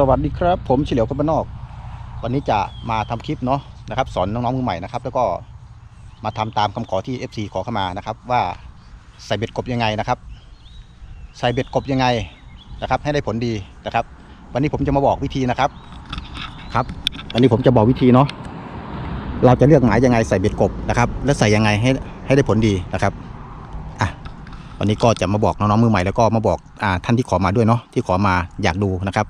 สวัสดีครับ ผมเฉลียวคนบ้านนอก วันนี้จะมาทำคลิปเนาะนะครับ สอนน้องๆมือใหม่นะครับ แล้วก็มาทำตามคำขอที่ FC ขอเข้ามานะครับ ว่าใส่เบ็ดกบยังไงนะครับ ใส่เบ็ดกบยังไงนะครับ ให้ได้ผลดีนะครับ วันนี้ผมจะมาบอกวิธีนะครับครับ วันนี้ผมจะบอกวิธีเนาะเราจะเลือกหมายยังไงใส่เบ็ดกบนะครับ และใส่ยังไงให้ให้ได้ผลดีนะครับอะวันนี้ก็จะมาบอกน้องๆมือใหม่แล้วก็มาบอกอ่าท่านที่ขอมาด้วยเนาะที่ขอมาอยากดูนะครับ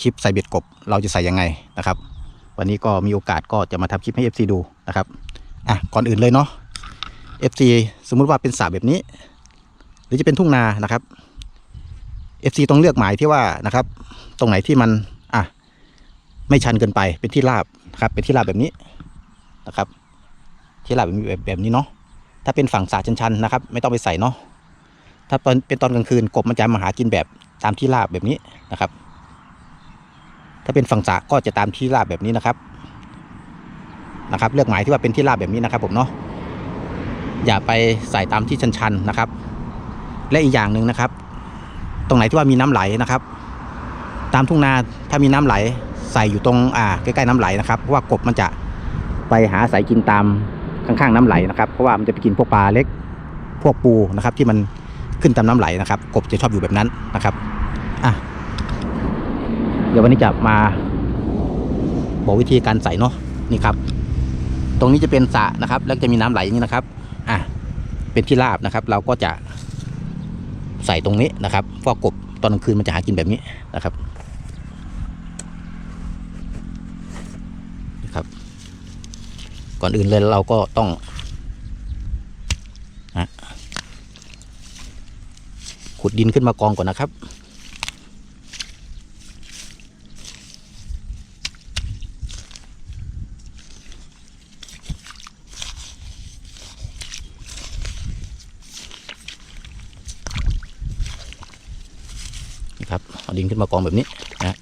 คลิปใส่เบ็ดกบเราจะใส่ยังไงนะครับ วันนี้ก็มีโอกาสก็จะมาทำคลิปให้ FC ดูนะครับอะก่อนอื่นเลยเนาะ FC สมมุติว่าเป็นสระแบบนี้ หรือจะเป็นทุ่งนานะครับ FC ต้องเลือกหมายที่ว่านะครับ ตรงไหนที่มันอะไม่ชันเกินไปเป็นที่ราบนะครับ เป็นที่ราบแบบนี้นะครับ ที่ราบแบบแบบนี้เนาะถ้าเป็นฝั่งสระชันๆนะครับ ไม่ต้องไปใส่เนาะถ้าเป็นเป็นตอนกลางคืนกบมันจะมาหากินแบบตามที่ราบแบบนี้นะครับ ถ้าเป็นฝั่งสะก็จะตามที่ราบแบบนี้นะครับนะครับ เลือกหมายที่ว่าเป็นที่ราบแบบนี้นะครับ ผมเนาะอย่าไปใส่ตามที่ชันๆนะครับ และอีกอย่างหนึ่งนะครับ ตรงไหนที่ว่ามีน้ำไหลนะครับ ตามทุ่งนาถ้ามีน้ำไหล ใส่อยู่ตรงอ่าใกล้ๆน้ำไหลนะครับเพราะว่ากบมันจะไปหาสายกินตามข้างๆน้ำไหลนะครับเพราะว่ามันจะไปกินพวกปลาเล็กพวกปูนะครับ ที่มันขึ้นตามน้ำไหลนะครับ กบจะชอบอยู่แบบนั้นนะครับอะ ดี๋ยววันนี้จะมา บอกวิธีการใส่เนาะนี่ครับ ตรงนี้จะเป็นสระนะครับ แล้วจะมีน้ำไหลอย่างนี้นะครับ อะเป็นที่ราบนะครับ เราก็จะใส่ตรงนี้นะครับเพราะกบตอนกลางคืนมันจะหากินแบบนี้นะครับนะครับ ก่อนอื่นเลยเราก็ต้องขุดดินขึ้นมากองก่อนนะครับ ครับเอาดินขึ้นมากองแบบนี้นะ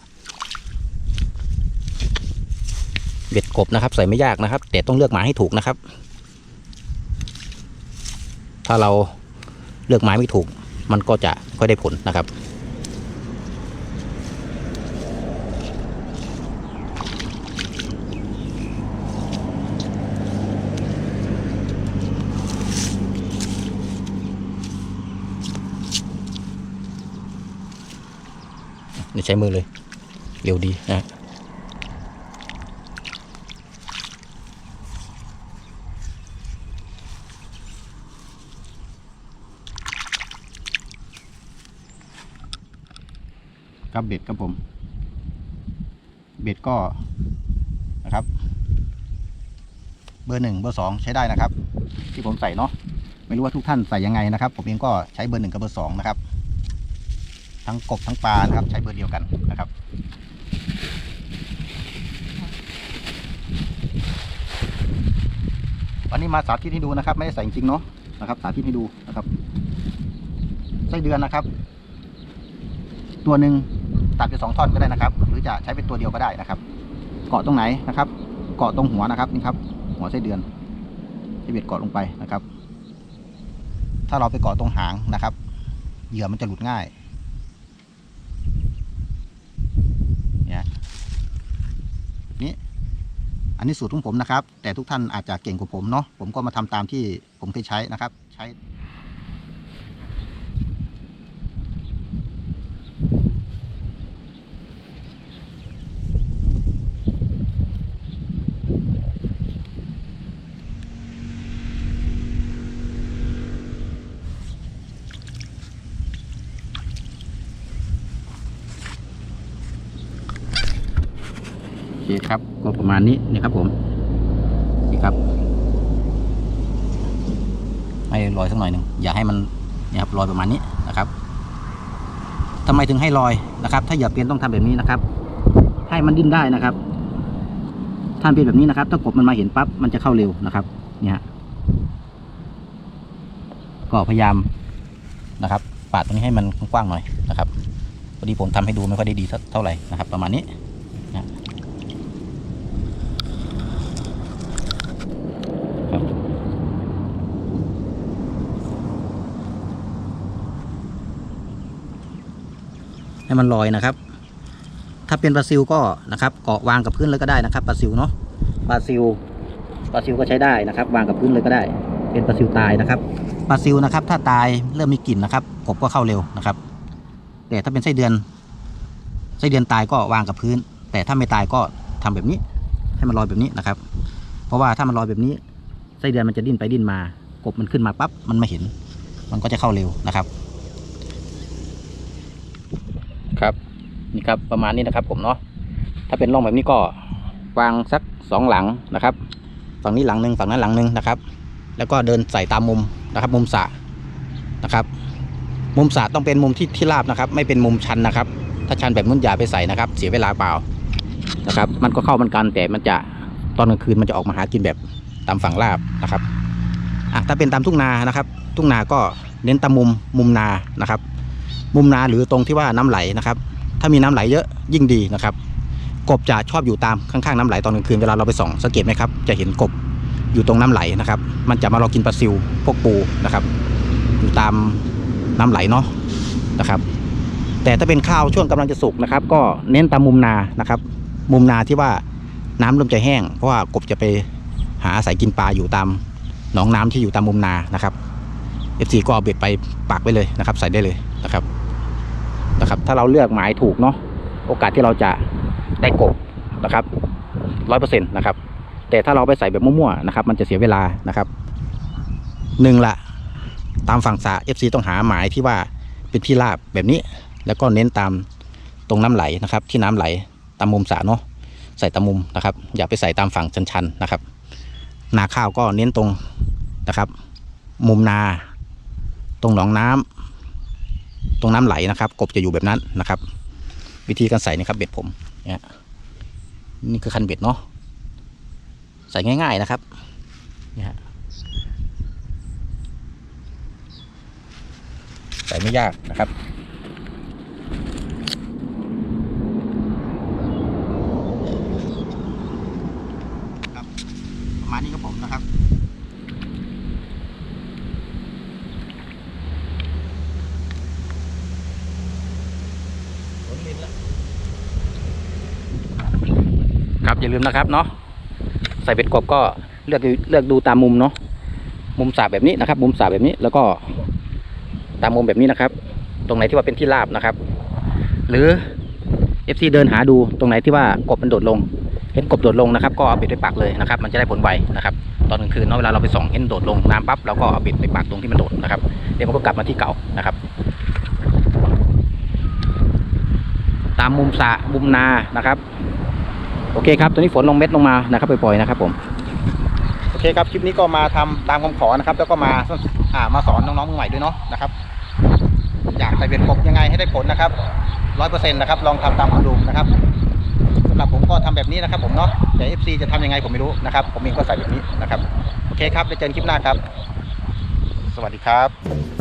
เบ็ดกบนะครับ ใส่ไม่ยากนะครับ แต่ต้องเลือกหมาให้ถูกนะครับ ถ้าเราเลือกหมาไม่ถูก มันก็จะไม่ค่อยได้ผลนะครับ ใช้มือเลย เร็วดีนะครับเบ็ดครับผม เบ็ดก็นะครับ เบอร์หนึ่งเบอร์สองใช้ได้นะครับ ที่ผมใส่เนาะไม่รู้ว่าทุกท่านใส่ยังไงนะครับ ผมเองก็ใช้เบอร์หนึ่งกับเบอร์สองนะครับ ทั้งกบทั้งปลานะครับ ใช้เบอร์เดียวกันนะครับ วันนี้มาสาธิตให้ดูนะครับ ไม่ได้ใส่จริงเนาะนะครับ สาธิตให้ดูนะครับไส้เดือนนะครับ ตัวหนึ่งตัดเป็นสองท่อนก็ได้นะครับ หรือจะใช้เป็นตัวเดียวก็ได้นะครับ เกาะตรงไหนนะครับ เกาะตรงหัวนะครับนี่ครับหัวไส้เดือนที่เบ็ดเกาะลงไปนะครับ ถ้าเราไปเกาะตรงหางนะครับ เหยื่อมันจะหลุดง่ายนี่ อันนี้สูตรของผมนะครับ แต่ทุกท่านอาจจะเก่งกว่าผมเนาะผมก็มาทำตามที่ผมเคยใช้นะครับ ใช้ โอ เคครับ ก็ประมาณนี้นี่ครับผม นี่ครับ ให้ลอยสักหน่อยหนึ่งอย่าให้มันนี่ครับลอยประมาณนี้นะครับทำไมถึงให้ลอยนะครับ ถ้าอย่าเปลี่ยนต้องทำแบบนี้นะครับ ให้มันดิ้นได้นะครับท่านเป็นแบบนี้นะครับ ถ้ากบมันมาเห็นปั๊บมันจะเข้าเร็วนะครับ เนี่ยฮะก็พยายามนะครับ ปาดตรงนี้ให้มันกว้างๆหน่อยนะครับพอดีผมทำให้ดูไม่ค่อยได้ดีเท่าไหร่นะครับ ประมาณนี้ ครับ ให้มันลอยนะครับ ถ้าเป็นปลาซิวก็นะครับเกาะวางกับพื้นเลยก็ได้นะครับปลาซิวเนาะปลาซิวปลาซิวก็ใช้ได้นะครับ วางกับพื้นเลยก็ได้ เป็นปลาซิวตายนะครับปลาซิวนะครับ ถ้าตายเริ่มมีกลิ่นนะครับกบก็เข้าเร็วนะครับแต่ถ้าเป็นไส้เดือนไส้เดือนตายก็วางกับพื้น แต่ถ้าไม่ตายก็ทำแบบนี้ให้มันลอยแบบนี้นะครับ เพราะว่าถ้ามันลอยแบบนี้ไส้เดือนมันจะดิ้นไปดิ้นมา กบมันขึ้นมาปั๊บมันไม่เห็น มันก็จะเข้าเร็วนะครับ นี่ครับประมาณนี้นะครับ ผมเนาะถ้าเป็นร่องแบบนี้ก็วางสักสองหลังนะครับ ฝั่งนี้หลังหนึ่งฝั่งนั้นหลังหนึ่งนะครับ แล้วก็เดินใส่ตามมุมนะครับ มุมสะนะครับ มุมสะต้องเป็นมุมที่ที่ราบนะครับ ไม่เป็นมุมชันนะครับ ถ้าชันแบบนู้นอย่าไปใส่นะครับ เสียเวลาเปล่านะครับ มันก็เข้ามันกันแต่มันจะตอนกลางคืนมันจะออกมาหากินแบบตามฝั่งราบนะครับอะถ้าเป็นตามทุ่งนานะครับ ทุ่งนาก็เน้นตามมุมมุมนานะครับ มุมนาหรือตรงที่ว่าน้ำไหลนะครับ ถ้ามีน้ำไหลเยอะยิ่งดีนะครับ กบจะชอบอยู่ตามข้างๆน้ำไหลตอนกลางคืนเวลาเราไปส่องสังเกตไหมครับจะเห็นกบอยู่ตรงน้ำไหลนะครับ มันจะมารอกินปลาซิวพวกปูนะครับ อยู่ตามน้ำไหลเนาะนะครับ แต่ถ้าเป็นข้าวช่วงกำลังจะสุกนะครับ ก็เน้นตามมุมนานะครับ มุมนาที่ว่าน้ำเริ่มจะแห้ง เพราะว่ากบจะไปหาอาศัยกินปลาอยู่ตามหนองน้ำที่อยู่ตามมุมนานะครับ FC ก็เอาเบ็ดไปปักไว้เลยนะครับ ใส่ได้เลยนะครับ นะครับ ถ้าเราเลือกหมายถูกเนาะโอกาสที่เราจะได้กบนะครับร้อยเปอร์เซ็นต์นะครับ แต่ถ้าเราไปใส่แบบมั่วๆนะครับ มันจะเสียเวลานะครับหนึ่งละตามฝั่งสระ FC ต้องหาหมายที่ว่าเป็นที่ราบแบบนี้ แล้วก็เน้นตามตรงน้ำไหลนะครับ ที่น้ำไหลตามมุมสระเนาะใส่ตามมุมนะครับ อย่าไปใส่ตามฝั่งชันๆนะครับ นาข้าวก็เน้นตรงนะครับ มุมนา ตรงหนองน้ำ ตรงน้ำไหลนะครับ กบจะอยู่แบบนั้นนะครับ วิธีการใส่นะครับเบ็ดผมเนี่ยนี่คือคันเบ็ดเนาะใส่ง่าย ๆนะครับเนี่ยใส่ไม่ยากนะครับประมาณนี้ครับผมนะครับ ครับอย่าลืมนะครับเนาะใส่เป็ดกบก็เลือกเลือกดูตามมุมเนาะมุมสาบแบบนี้นะครับ มุมสาบแบบนี้แล้วก็ตามมุมแบบนี้นะครับ ตรงไหนที่ว่าเป็นที่ราบนะครับ หรือ FC เดินหาดูตรงไหนที่ว่ากบมันโดดลง เห็นกบโดดลงนะครับ ก็เอาเบ็ดไปปักเลยนะครับ มันจะได้ผลไวนะครับ ตอนกลางคืนเนาะเวลาเราไปส่องเห็นโดดลงน้ำปั๊บเราก็เอาเบ็ดไปปักตรงที่มันโดดนะครับเดี๋ยวมันก็กลับมาที่เก่านะครับ ตามมุมสะมุมนานะครับ โอเคครับตัวนี้ฝนลงเม็ดลงมานะครับปล่อยๆนะครับผมโอเคครับคลิปนี้ก็มาทำตามคำขอนะครับ แล้วก็มาอ่ามาสอนน้องๆมือใหม่ด้วยเนาะนะครับ อยากใส่เบ็ดกบยังไงให้ได้ผลนะครับร้อยเปอร์เซ็นต์นะครับลองทำตามผมดูนะครับสำหรับผมก็ทำแบบนี้นะครับ ผมเนาะแต่เอฟซีจะทำยังไงผมไม่รู้นะครับ ผมเองก็ใส่แบบนี้นะครับโอเคครับเดี๋ยวเจอกันคลิปหน้าครับ สวัสดีครับ